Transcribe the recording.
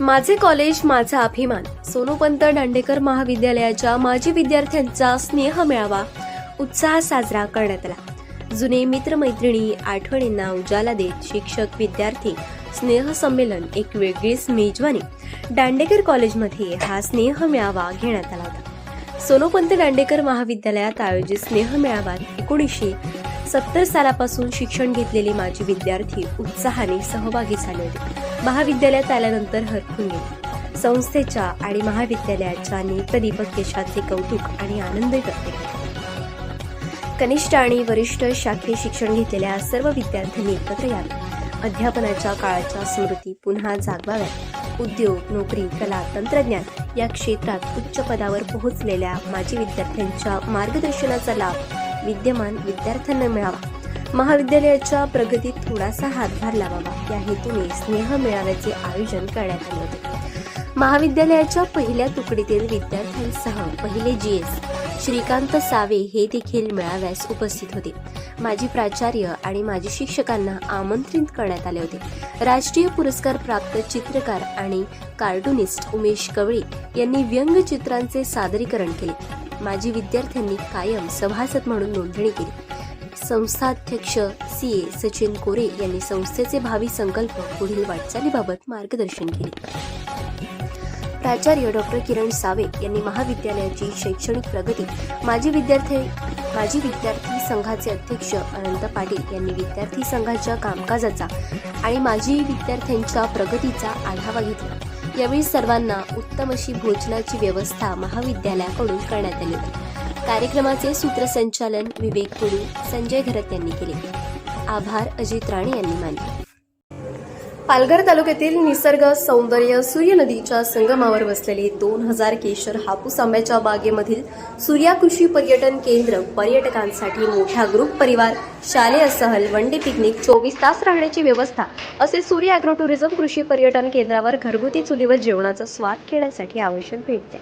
माझे कॉलेज माझा अभिमान. सोनोपंत दांडेकर महाविद्यालयाच्या माजी विद्यार्थ्यांचा स्नेह मेळावा. उत्साह साजरा करण्यात आला. जुने मित्रमैत्रिणी आठवणींना उजाला देत शिक्षक विद्यार्थी स्नेह संमेलन एक वेगळीच मेजवानी. दांडेकर कॉलेजमध्ये हा स्नेह मेळावा घेण्यात आला होता. सोनोपंत दांडेकर महाविद्यालयात आयोजित स्नेह मेळाव्यात एकोणीसशे सत्तर सालापासून शिक्षण घेतलेले माजी विद्यार्थी उत्साहाने सहभागी झाले. होते महाविद्यालयात आल्यानंतर हरखून गेले. संस्थेच्या आणि महाविद्यालयाच्या नेत्रदीपक यशाचे कौतुक आणि आनंद व्यक्त केले. कनिष्ठ आणि वरिष्ठ शाखेय शिक्षण घेतलेल्या सर्व विद्यार्थ्यांनी एकत्र यावे. अध्यापनाच्या काळाच्या स्मृती पुन्हा जागवाव्यात उद्योग नोकरी कला तंत्रज्ञान या क्षेत्रात उच्च पदावर पोहोचलेल्या माजी विद्यार्थ्यांच्या मार्गदर्शनाचा लाभ विद्यमान विद्यार्थ्यांना मिळावा. महाविद्यालयाच्या प्रगतीत थोडासा हातभार लावावा. या हेतूने स्नेह मेळाव्याचे आयोजन करण्यात आले होते. महाविद्यालयाच्या पहिल्या तुकडीतील विद्यार्थ्यांसह पहिले जी एस श्रीकांत सावे हे देखील मेळाव्यास उपस्थित होते. माजी प्राचार्य आणि माजी शिक्षकांना आमंत्रित करण्यात आले होते. राष्ट्रीय पुरस्कार प्राप्त चित्रकार आणि कार्टुनिस्ट उमेश कवळी यांनी व्यंगचित्रांचे सादरीकरण केले. माजी विद्यार्थ्यांनी कायम सभासद म्हणून नोंदणी केली. संस्थाध्यक्ष सी ए सचिन कोरे यांनी संस्थेचे भावी संकल्प पुढील वाटचालीबाबत मार्गदर्शन केले. प्राचार्य डॉक्टर किरण सावे यांनी महाविद्यालयाची शैक्षणिक प्रगती माजी विद्यार्थी माजी विद्यार्थी संघाचे अध्यक्ष अनंत पाटील यांनी विद्यार्थी संघाच्या कामकाजाचा आणि माजी विद्यार्थ्यांच्या प्रगतीचा आढावा घेतला. यावेळी सर्वांना उत्तम अशी भोजनाची व्यवस्था महाविद्यालयाकडून करण्यात आली. कार्यक्रमाचे सूत्रसंचालन विवेक कुडू संजय घरत यांनी केले. आभार अजित राणे यांनी मानले. पालघर तालुक्यातील निसर्ग सौंदर्य सूर्य नदीच्या संगमावर वसलेले दोन हजार केशर हापूस आंब्याच्या बागेमधील सूर्या कृषी पर्यटन केंद्र पर्यटकांसाठी मोठा ग्रुप परिवार शालेय सहल वन डे पिकनिक चोवीस तास राहण्याची व्यवस्था असे सूर्य अॅग्रो टुरिझम कृषी पर्यटन केंद्रावर घरगुती चुलीवर जेवणाचा स्वाद घेण्यासाठी आवश्यक भेटते.